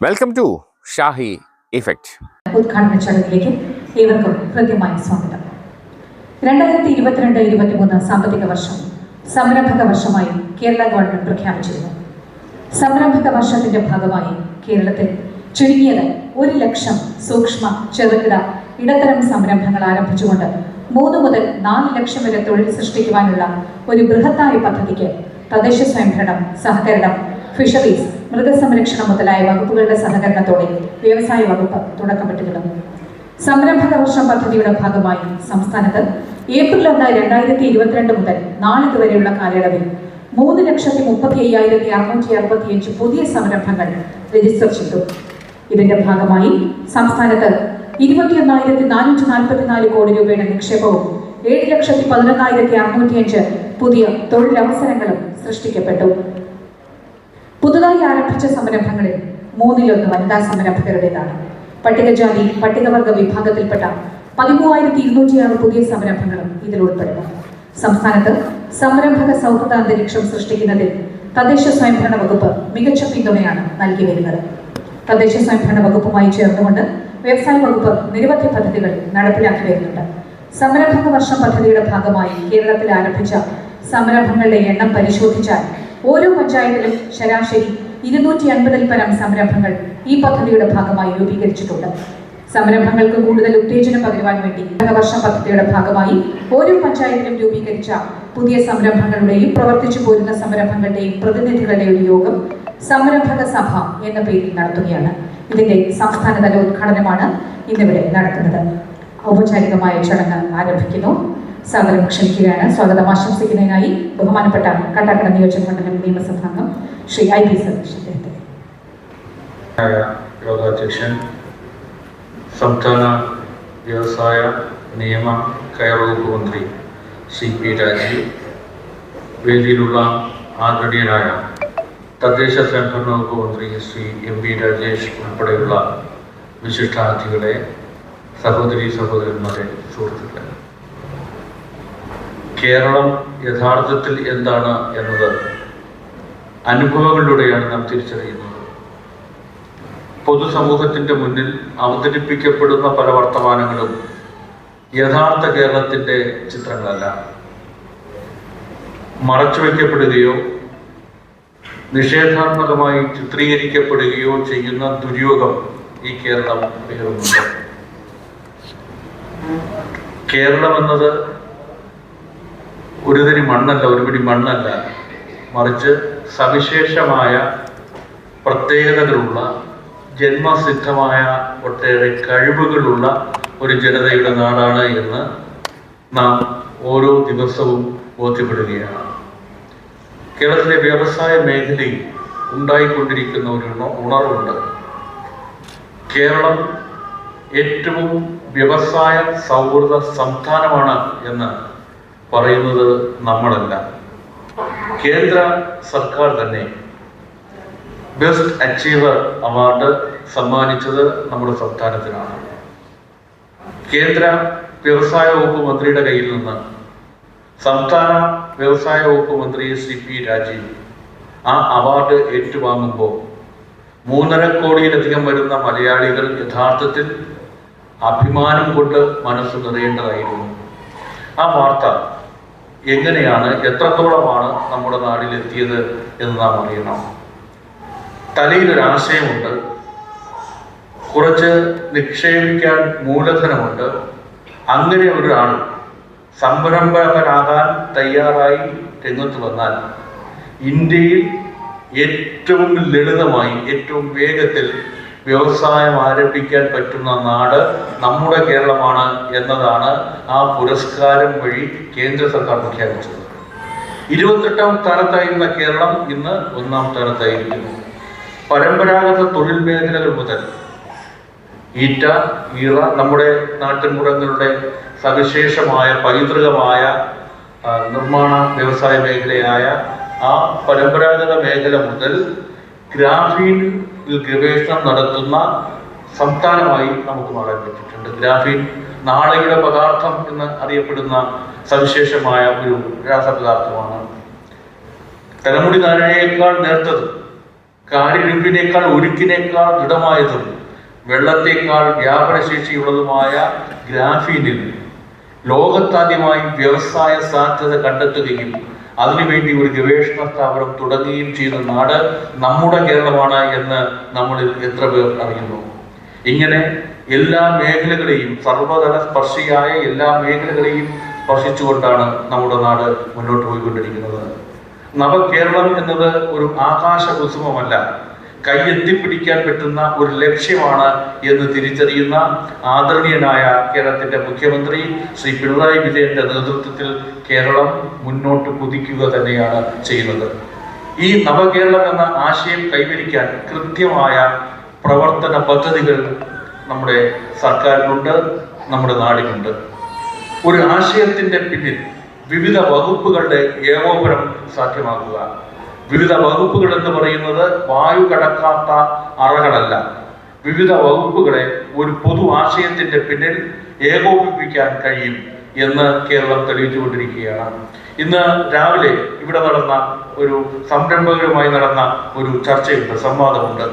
Welcome to Shahi effect ഉദ്ഘാടന ചടങ്ങിലേക്ക് ഏവർക്കും ഹൃദ്യമായ സ്വാഗതം. രണ്ടായിരത്തി ഇരുപത്തിരണ്ട് ഇരുപത്തിമൂന്ന് സാമ്പത്തിക വർഷം സംരംഭക വർഷമായി കേരള ഗവൺമെന്റ് പ്രഖ്യാപിച്ചിരുന്നു. സംരംഭക വർഷത്തിന്റെ ഭാഗമായി കേരളത്തിൽ ചുരുങ്ങിയത് ഒരു ലക്ഷം സൂക്ഷ്മ ചെറുകിട ഇടത്തരം സംരംഭങ്ങൾ ആരംഭിച്ചുകൊണ്ട് മൂന്ന് മുതൽ നാല് ലക്ഷം വരെ തൊഴിൽ സൃഷ്ടിക്കുവാനുള്ള ഒരു ബൃഹത്തായ പദ്ധതിക്ക് തദ്ദേശ സ്വയംഭരണം സഹകരണം ഫിഷറീസ് മൃഗസംരക്ഷണം മുതലായ വകുപ്പുകളുടെ സഹകരണത്തോടെ വ്യവസായ വകുപ്പ് തുടക്കമിട്ടിരുന്നു. സംരംഭക വർഷം പദ്ധതിയുടെ ഭാഗമായി സംസ്ഥാനത്ത് ഏപ്രിൽ ഒന്ന് രണ്ടായിരത്തി ഇരുപത്തിരണ്ട് മുതൽ നാളിത് വരെയുള്ള കാലയളവിൽ മൂന്ന് ലക്ഷത്തി മുപ്പത്തി അയ്യായിരത്തി അറുന്നൂറ്റി അറുപത്തിയഞ്ച് പുതിയ സംരംഭങ്ങൾ രജിസ്റ്റർ ചെയ്തു. ഇതിന്റെ ഭാഗമായി സംസ്ഥാനത്ത് ഇരുപത്തിയൊന്നായിരത്തി നാനൂറ്റി നാൽപ്പത്തിനാല് കോടി രൂപയുടെ നിക്ഷേപവും ഏഴ് ലക്ഷത്തി പതിനൊന്നായിരത്തി അറുന്നൂറ്റിയഞ്ച് പുതിയ തൊഴിലവസരങ്ങളും സൃഷ്ടിക്കപ്പെട്ടു. പുതുതായി ആരംഭിച്ച സംരംഭങ്ങളിൽ മൂന്നിലൊന്ന് വനിതാ സംരംഭകരുടേതാണ്. പട്ടികജാതി പട്ടികവർഗ വിഭാഗത്തിൽപ്പെട്ട പതിമൂവായിരത്തി ഇരുന്നൂറ്റിയാറ് പുതിയ സംരംഭങ്ങളും ഇതിൽ ഉൾപ്പെടുന്നു സംസ്ഥാനത്ത് സംരംഭക സൗഹൃദ അന്തരീക്ഷം സൃഷ്ടിക്കുന്നതിൽ തദ്ദേശ സ്വയംഭരണ വകുപ്പ് മികച്ച പിന്തുണയാണ് നൽകി വരുന്നത്. തദ്ദേശ സ്വയംഭരണ വകുപ്പുമായി ചേർന്നുകൊണ്ട് വ്യവസായ വകുപ്പ് നിരവധി പദ്ധതികൾ നടപ്പിലാക്കി വരുന്നുണ്ട്. സംരംഭക വർഷം പദ്ധതിയുടെ ഭാഗമായി കേരളത്തിൽ ആരംഭിച്ച സംരംഭങ്ങളുടെ എണ്ണം പരിശോധിച്ചാൽ ഓരോ പഞ്ചായത്തിലും ശരാശരി ഇരുന്നൂറ്റി അൻപതിൽ പരം സംരംഭങ്ങൾ ഈ പദ്ധതിയുടെ ഭാഗമായി രൂപീകരിച്ചിട്ടുണ്ട്. സംരംഭങ്ങൾക്ക് കൂടുതൽ ഉത്തേജനം പകരുവാൻ വേണ്ടി വർഷ പദ്ധതിയുടെ ഭാഗമായി ഓരോ പഞ്ചായത്തിലും രൂപീകരിച്ച പുതിയ സംരംഭങ്ങളുടെയും പ്രവർത്തിച്ചു പോരുന്ന സംരംഭങ്ങളുടെയും പ്രതിനിധികളുടെ ഒരു യോഗം സംരംഭക സഭ എന്ന പേരിൽ നടത്തുകയാണ്. ഇതിന്റെ സംസ്ഥാനതല ഉദ്ഘാടനമാണ് ഇന്നിവിടെ നടക്കുന്നത്. ഔപചാരികമായ ചടങ്ങ് ആരംഭിക്കുന്നു. സ്വാഗതം ക്ഷണിക്കുകയാണ്. സ്വാഗതം. ആശംസിക്കുന്നതിനായി ബഹുമാനപ്പെട്ട കട്ടാക്കട നിയോജക മണ്ഡലം നിയമസഭാംഗം ശ്രീ ഐ പി സതീഷ് അദ്ദേഹത്തെ. സംസ്ഥാന വ്യവസായ നിയമ കയർവകുപ്പ് മന്ത്രി സി പി രാജീവ് വേദിയിലുള്ള ആദരണീയനായ തദ്ദേശ സ്വയംഭരണ വകുപ്പ് മന്ത്രി ശ്രീ എം പി രാജേഷ് ഉൾപ്പെടെയുള്ള വിശിഷ്ടാതിഥികളെ സഹോദരി സഹോദരന്മാരെ സുഹൃത്തുക്കളെ. കേരളം യഥാർത്ഥത്തിൽ എന്താണ് എന്നത് അനുഭവങ്ങളിലൂടെയാണ് നാം തിരിച്ചറിയുന്നത്. പൊതുസമൂഹത്തിന്റെ മുന്നിൽ അവതരിപ്പിക്കപ്പെടുന്ന പല വർത്തമാനങ്ങളും യഥാർത്ഥ കേരളത്തിന്റെ ചിത്രങ്ങളല്ല. മറച്ചുവെക്കപ്പെടുകയോ നിഷേധാത്മകമായി ചിത്രീകരിക്കപ്പെടുകയോ ചെയ്യുന്ന ദുര്യോഗം ഈ കേരളം പേറുന്നുണ്ട് കേരളം എന്നത് ഒരു മണ്ണല്ല ഒരു പിടി മണ്ണല്ല. മറിച്ച് സവിശേഷമായ പ്രത്യേകതകളുള്ള ജന്മസിദ്ധമായ ഒട്ടേറെ കഴിവുകളുള്ള ഒരു ജനതയുടെ നാടാണ് എന്ന് നാം ഓരോ ദിവസവും ബോധ്യപ്പെടുകയാണ്. കേരളത്തിലെ വ്യവസായ മേഖലയിൽ ഉണ്ടായിക്കൊണ്ടിരിക്കുന്ന ഒരു ഉണ- ഉണർവുണ്ട്. കേരളം ഏറ്റവും വ്യവസായ സൗഹൃദ സംസ്ഥാനമാണ് എന്ന് പറയുന്നത് നമ്മളല്ല. കേന്ദ്ര സർക്കാർ തന്നെ ബെസ്റ്റ് അച്ചീവർ അവാർഡ് സമ്മാനിച്ചത് നമ്മുടെ സംസ്ഥാനത്തിനാണ്. കേന്ദ്ര വ്യവസായ വകുപ്പ് മന്ത്രിയുടെ കയ്യിൽ നിന്ന് സംസ്ഥാന വ്യവസായ വകുപ്പ് മന്ത്രി ശ്രീ പി രാജീവ് ആ അവാർഡ് ഏറ്റുവാങ്ങുമ്പോൾ മൂന്നര കോടിയിലധികം വരുന്ന മലയാളികൾ യഥാർത്ഥത്തിൽ അഭിമാനം കൊണ്ട് മനസ്സ് നിറയേണ്ടതായിരുന്നു. ആ വാർത്ത എങ്ങനെയാണ് എത്രത്തോളമാണ് നമ്മുടെ നാടിൽ എത്തിയത് എന്ന് നാം അറിയണം. തലയിൽ ഒരു ആശയമുണ്ട്. കുറച്ച് നിക്ഷേപിക്കാൻ മൂലധനമുണ്ട്. അങ്ങനെ ഒരാൾ സംരംഭകനാകാൻ തയ്യാറായി രംഗത്ത് വന്നാൽ ഇന്ത്യയിൽ ഏറ്റവും ലളിതമായി ഏറ്റവും വേഗത്തിൽ വ്യവസായം ആരംഭിക്കാൻ പറ്റുന്ന നാട് നമ്മുടെ കേരളമാണ് എന്നതാണ് ആ പുരസ്കാരം വഴി കേന്ദ്ര സർക്കാർ പ്രഖ്യാപിച്ചത്. ഇരുപത്തെട്ടാം സ്ഥാനത്തായിരുന്ന കേരളം ഇന്ന് ഒന്നാം സ്ഥാനത്തായിരിക്കുന്നു പരമ്പരാഗത തൊഴിൽ മേഖലകൾ മുതൽ ഈറ്റ ഈറ നമ്മുടെ നാട്ടിൻപുറങ്ങളുടെ സവിശേഷമായ പൈതൃകമായ നിർമ്മാണ വ്യവസായ മേഖലയായ ആ പരമ്പരാഗത മേഖല മുതൽ ഗ്രാഫീനിൽ ഗവേഷണം നടത്തുന്ന സംസ്ഥാനമായി നമുക്ക് മാറാൻ പറ്റിയിട്ടുണ്ട്. ഗ്രാഫീൻ നാളെയുടെ പദാർത്ഥം എന്ന് അറിയപ്പെടുന്ന സവിശേഷമായ ഒരു രാസപദാർത്ഥമാണ്. തലമുടി ധാരണയേക്കാൾ നേർത്തത് കാലിരുമ്പിനേക്കാൾ ഉരുക്കിനേക്കാൾ ദൃഢമായതും വെള്ളത്തേക്കാൾ വ്യാപനശേഷിയുള്ളതുമായ ഗ്രാഫീനിൽ ലോകത്താദ്യമായി വ്യവസായ സാധ്യത കണ്ടെത്തുകയും അതിനുവേണ്ടി ഒരു ഗവേഷണ സ്ഥാപനം തുടങ്ങുകയും ചെയ്യുന്ന നാട് നമ്മുടെ കേരളമാണ് എന്ന് നമ്മളിൽ എത്ര പേർ അറിയുന്നു? ഇങ്ങനെ എല്ലാ മേഖലകളെയും സർവതല സ്പർശിയായ എല്ലാ മേഖലകളെയും സ്പർശിച്ചുകൊണ്ടാണ് നമ്മുടെ നാട് മുന്നോട്ട് പോയിക്കൊണ്ടിരിക്കുന്നത്. നവകേരളം എന്നത് ഒരു ആകാശ കുസുമമല്ല. കൈയെത്തിപ്പിടിക്കാൻ പറ്റുന്ന ഒരു ലക്ഷ്യമാണ് എന്ന് തിരിച്ചറിയുന്ന ആദരണീയനായ കേരളത്തിന്റെ മുഖ്യമന്ത്രി ശ്രീ പിണറായി വിജയന്റെ നേതൃത്വത്തിൽ കേരളം മുന്നോട്ട് കുതിക്കുക തന്നെയാണ് ചെയ്യുന്നത്. ഈ നവകേരളം എന്ന ആശയം കൈവരിക്കാൻ കൃത്യമായ പ്രവർത്തന പദ്ധതികൾ നമ്മുടെ സർക്കാരിനുണ്ട് നമ്മുടെ നാടിനുണ്ട്. ഒരു ആശയത്തിന്റെ പിന്നിൽ വിവിധ വകുപ്പുകളുടെ ഏകോപനം സാധ്യമാക്കുക വിവിധ വകുപ്പുകൾ എന്ന് പറയുന്നത് വായു കടക്കാത്ത അറകളല്ല വിവിധ വകുപ്പുകളെ ഒരു പൊതു ആശയത്തിന്റെ പിന്നിൽ ഏകോപിപ്പിക്കാൻ കഴിയും എന്ന് കേരളം തെളിയിച്ചുകൊണ്ടിരിക്കുകയാണ്. ഇന്ന് രാവിലെ ഇവിടെ നടന്ന ഒരു സംരംഭകരുമായി നടന്ന ഒരു ചർച്ചയുണ്ട് സംവാദമുണ്ട്.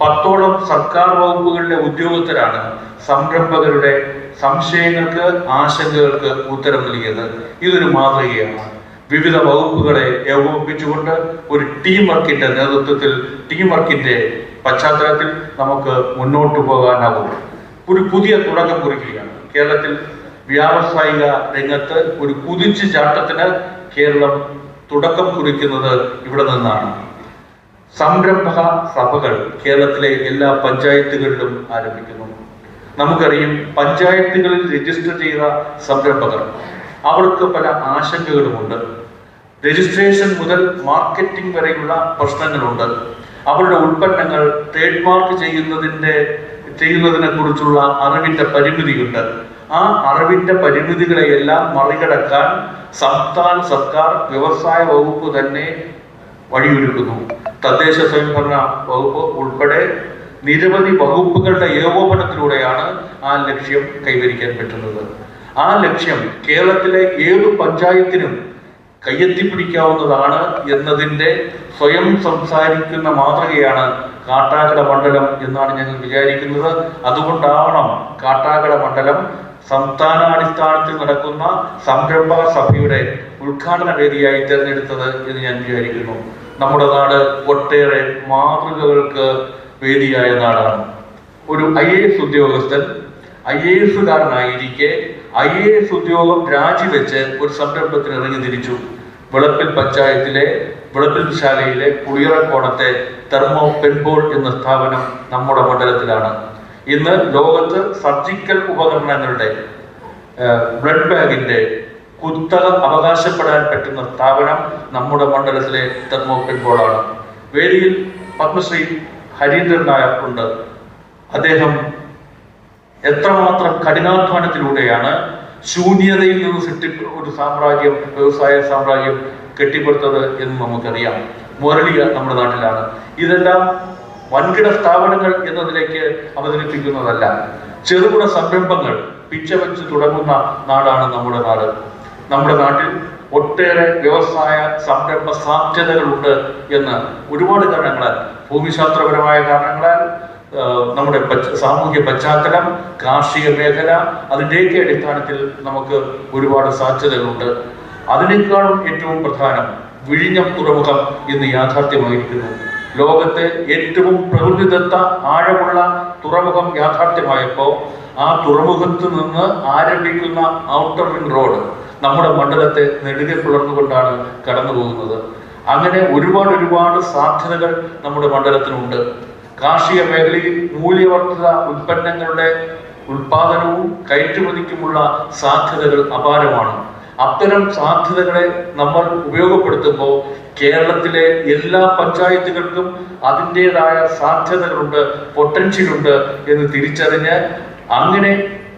പത്തോളം സർക്കാർ വകുപ്പുകളിലെ ഉദ്യോഗസ്ഥരാണ് സംരംഭകരുടെ സംശയങ്ങൾക്ക് ആശങ്കകൾക്ക് ഉത്തരം നൽകിയത്. ഇതൊരു മാതൃകയാണ്. വിവിധ വകുപ്പുകളെ ഏകോപിപ്പിച്ചുകൊണ്ട് ഒരു ടീം വർക്കിന്റെ നേതൃത്വത്തിൽ ടീം വർക്കിന്റെ പശ്ചാത്തലത്തിൽ നമുക്ക് മുന്നോട്ട് പോകാനാകും ഒരു പുതിയ തുടക്കം കുറിക്കുകയാണ്. കേരളത്തിൽ വ്യാവസായിക രംഗത്ത് ഒരു കുതിച്ചു ചാട്ടത്തിന് കേരളം തുടക്കം കുറിക്കുന്നത് ഇവിടെ നിന്നാണ്. സംരംഭക സഭകൾ കേരളത്തിലെ എല്ലാ പഞ്ചായത്തുകളിലും ആരംഭിക്കുന്നു. നമുക്കറിയാം പഞ്ചായത്തുകളിൽ രജിസ്റ്റർ ചെയ്ത സംരംഭകർ അവർക്ക് പല ആശങ്കകളുമുണ്ട്. രജിസ്ട്രേഷൻ മുതൽ മാർക്കറ്റിംഗ് വരെയുള്ള പ്രശ്നങ്ങളുണ്ട്. അവരുടെ ഉൽപ്പന്നങ്ങൾ ട്രേഡ് മാർക്ക് ചെയ്യുന്നതിന്റെ ചെയ്യുന്നതിനെ കുറിച്ചുള്ള അറിവിന്റെ പരിമിതിയുണ്ട്. ആ അറിവിന്റെ പരിമിതികളെയെല്ലാം മറികടക്കാൻ സംസ്ഥാന സർക്കാർ വ്യവസായ വകുപ്പ് തന്നെ വഴിയൊരുക്കുന്നു. തദ്ദേശ സ്വയംഭരണ വകുപ്പ് ഉൾപ്പെടെ നിരവധി വകുപ്പുകളുടെ ഏകോപനത്തിലൂടെയാണ് ആ ലക്ഷ്യം കൈവരിക്കാൻ പറ്റുന്നത്. ആ ലക്ഷ്യം കേരളത്തിലെ ഏത് പഞ്ചായത്തിനും കയ്യെത്തിപ്പിടിക്കാവുന്നതാണ് എന്നതിന്റെ സ്വയം സംസാരിക്കുന്ന മാതൃകയാണ് കാട്ടാക്കട മണ്ഡലം എന്നാണ് ഞങ്ങൾ വിചാരിക്കുന്നത്. അതുകൊണ്ടാവണം കാട്ടാക്കട മണ്ഡലം സംസ്ഥാനാടിസ്ഥാനത്തിൽ നടക്കുന്ന സംരംഭക സഭയുടെ ഉദ്ഘാടന വേദിയായി തിരഞ്ഞെടുത്തത് എന്ന് ഞാൻ വിചാരിക്കുന്നു. നമ്മുടെ നാട് ഒട്ടേറെ മാതൃകകൾക്ക് വേദിയായ നാടാണ്. ഒരു ഐ എ എസ് ഉദ്യോഗസ്ഥൻ ഐ എ എസുകാരനായിരിക്കെ ഐ എ എസ് ഉദ്യോഗം രാജിവെച്ച് ഒരു സംരംഭത്തിന് ഇറങ്ങി തിരിച്ചു. വിളപ്പിൽ പഞ്ചായത്തിലെ വിളപ്പിൽ ശാലയിലെ കുളിയറക്കോണത്തെ തെർമോ പെൻബോൾ എന്ന സ്ഥാപനം നമ്മുടെ മണ്ഡലത്തിലാണ്. ഇന്ന് ലോകത്ത് സർജിക്കൽ ഉപകരണങ്ങളുടെ ബ്ലഡ് ബാഗിന്റെ കുത്തക അവകാശപ്പെടാൻ പറ്റുന്ന സ്ഥാപനം നമ്മുടെ മണ്ഡലത്തിലെ തെർമോ പെൻബോളാണ് വേദിയിൽ പത്മശ്രീ ഹരീന്ദ്രൻ നായർ ഉണ്ട്. അദ്ദേഹം എത്രമാത്രം കഠിനാധ്വാനത്തിലൂടെയാണ് ശൂന്യതയിൽ നിന്ന് സൃഷ്ടി ഒരു സാമ്രാജ്യം വ്യവസായ സാമ്രാജ്യം കെട്ടിപ്പടുത്തത് എന്ന് നമുക്കറിയാം. മുരളിക നമ്മുടെ നാട്ടിലാണ്. ഇതെല്ലാം വൻകിട സ്ഥാപനങ്ങൾ എന്നതിലേക്ക് അവതരിപ്പിക്കുന്നതല്ല. ചെറുകിട സംരംഭങ്ങൾ പിച്ചവെച്ച് തുടങ്ങുന്ന നാടാണ് നമ്മുടെ നാട്. നമ്മുടെ നാട്ടിൽ ഒട്ടേറെ വ്യവസായ സംരംഭ സാധ്യതകളുണ്ട് എന്ന് ഒരുപാട് കാരണങ്ങളാൽ ഭൂമിശാസ്ത്രപരമായ കാരണങ്ങളാൽ നമ്മുടെ സാമൂഹ്യ പശ്ചാത്തലം കാർഷിക മേഖല അതിന്റെയൊക്കെ അടിസ്ഥാനത്തിൽ നമുക്ക് ഒരുപാട് സാധ്യതകളുണ്ട്. അതിനേക്കാളും ഏറ്റവും പ്രധാനം വിഴിഞ്ഞം തുറമുഖം ഇന്ന് യാഥാർത്ഥ്യമായിരിക്കുന്നു. ലോകത്തെ ഏറ്റവും പ്രകൃതിദത്ത ആഴമുള്ള തുറമുഖം യാഥാർത്ഥ്യമായപ്പോൾ ആ തുറമുഖത്ത് നിന്ന് ആരംഭിക്കുന്ന ഔട്ടർ റിംഗ് റോഡ് നമ്മുടെ മണ്ഡലത്തെ നെടുകെ പുലർന്നുകൊണ്ടാണ് കടന്നു പോകുന്നത് അങ്ങനെ ഒരുപാട് ഒരുപാട് സാധ്യതകൾ നമ്മുടെ മണ്ഡലത്തിനുണ്ട്. കാർഷിക മേഖലയിൽ മൂല്യവർദ്ധിത ഉൽപ്പന്നങ്ങളുടെ ഉൽപാദനവും കയറ്റുമതിക്കുമുള്ള സാധ്യതകൾ അപാരമാണ്. അത്തരം സാധ്യതകളെ നമ്മൾ ഉപയോഗപ്പെടുത്തുമ്പോൾ കേരളത്തിലെ എല്ലാ പഞ്ചായത്തുകൾക്കും അതിന്റെതായ സാധ്യതകളുണ്ട് പൊട്ടൻഷ്യലുണ്ട് എന്ന് തിരിച്ചറിഞ്ഞ് അങ്ങനെ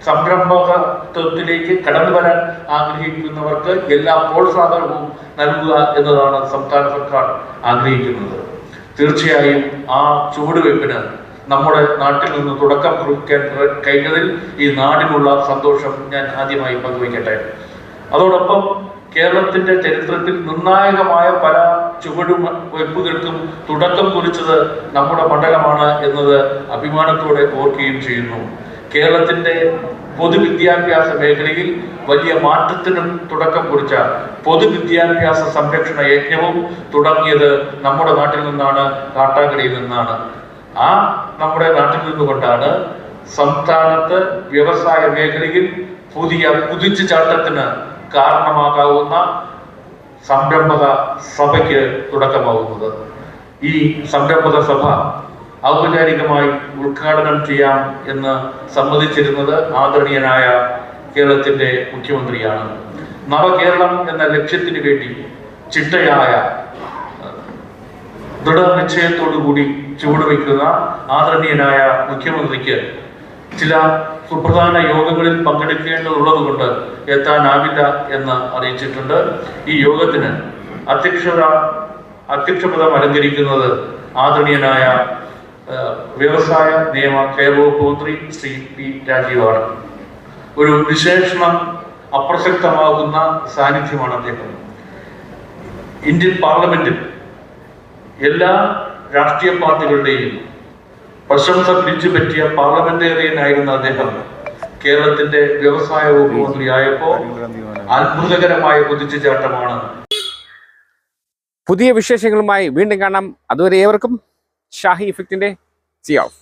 സംരംഭകത്വത്തിലേക്ക് കടന്നു വരാൻ ആഗ്രഹിക്കുന്നവർക്ക് എല്ലാ പ്രോത്സാഹനവും നൽകുക എന്നതാണ് സംസ്ഥാന സർക്കാർ ആഗ്രഹിക്കുന്നത്. തീർച്ചയായും ആ ചുവടുവയ്പ്പിന് നമ്മുടെ നാട്ടിൽ നിന്ന് തുടക്കം കുറിക്കാൻ കഴിഞ്ഞതിൽ ഈ നാടിനുള്ള സന്തോഷം ഞാൻ ആദ്യമായി പങ്കുവയ്ക്കട്ടെ. അതോടൊപ്പം കേരളത്തിന്റെ ചരിത്രത്തിൽ നിർണായകമായ പല ചുവടുവയ്പ്പുകൾക്കും തുടക്കം കുറിച്ചത് നമ്മുടെ മണ്ഡലമാണ് എന്നത് അഭിമാനത്തോടെ ഓർക്കുകയും ചെയ്യുന്നു. കേരളത്തിന്റെ പൊതുവിദ്യാഭ്യാസ മേഖലയിൽ വലിയ മാറ്റത്തിനും തുടക്കം കുറിച്ച പൊതുവിദ്യാഭ്യാസ സംരക്ഷണ യജ്ഞവും തുടങ്ങിയത് നമ്മുടെ നാട്ടിൽ നിന്നാണ് കാട്ടാക്കടയിൽ നിന്നാണ്. ആ നമ്മുടെ നാട്ടിൽ നിന്നുകൊണ്ടാണ് സംസ്ഥാനത്ത് വ്യവസായ മേഖലയിൽ പുതിയ കുതിച്ചു ചാട്ടത്തിന് കാരണമാകാവുന്ന സംരംഭക സഭയ്ക്ക് തുടക്കമാവുന്നത്. ഈ സംരംഭക സഭ ഔപചാരികമായി ഉദ്ഘാടനം ചെയ്യാം എന്ന് സമ്മതിച്ചിരുന്നത് ആദരണീയനായ കേരളത്തിന്റെ മുഖ്യമന്ത്രിയാണ്. നവകേരളം എന്ന ലക്ഷ്യത്തിന് വേണ്ടി ചിട്ടയായ ദൃഢനിശ്ചയത്തോടുകൂടി ചുവടുവെക്കുന്ന ആദരണീയനായ മുഖ്യമന്ത്രിക്ക് ചില സുപ്രധാന യോഗങ്ങളിൽ പങ്കെടുക്കേണ്ടതുള്ളത് കൊണ്ട് എത്താനാവില്ല എന്ന് അറിയിച്ചിട്ടുണ്ട്. ഈ യോഗത്തിന് അധ്യക്ഷത അധ്യക്ഷപദം അലങ്കരിക്കുന്നത് ആദരണീയനായ വ്യവസായ നിയമ കെയർ വകുപ്പ് മന്ത്രി ശ്രീ പി രാജീവാണ്. ഒരു വിശേഷണം അപ്രസക്തമാകുന്ന സാന്നിധ്യമാണ് അദ്ദേഹം. ഇന്ത്യൻ പാർലമെന്റിൽ എല്ലാ രാഷ്ട്രീയ പാർട്ടികളുടെയും പ്രശംസ പിടിച്ചുപറ്റിയ പാർലമെന്റേറിയൻ ആയിരുന്ന അദ്ദേഹം കേരളത്തിന്റെ വ്യവസായ വകുപ്പ് മന്ത്രിയായപ്പോൾ അത്ഭുതകരമായ കുതിച്ചുചാട്ടമാണ് പുതിയ വിശേഷങ്ങളുമായി വീണ്ടും കാണാം. അതുവരെ ഏവർക്കും ഷാഹി ഇഫക്റ്റിന്റെ സി ഓഫ്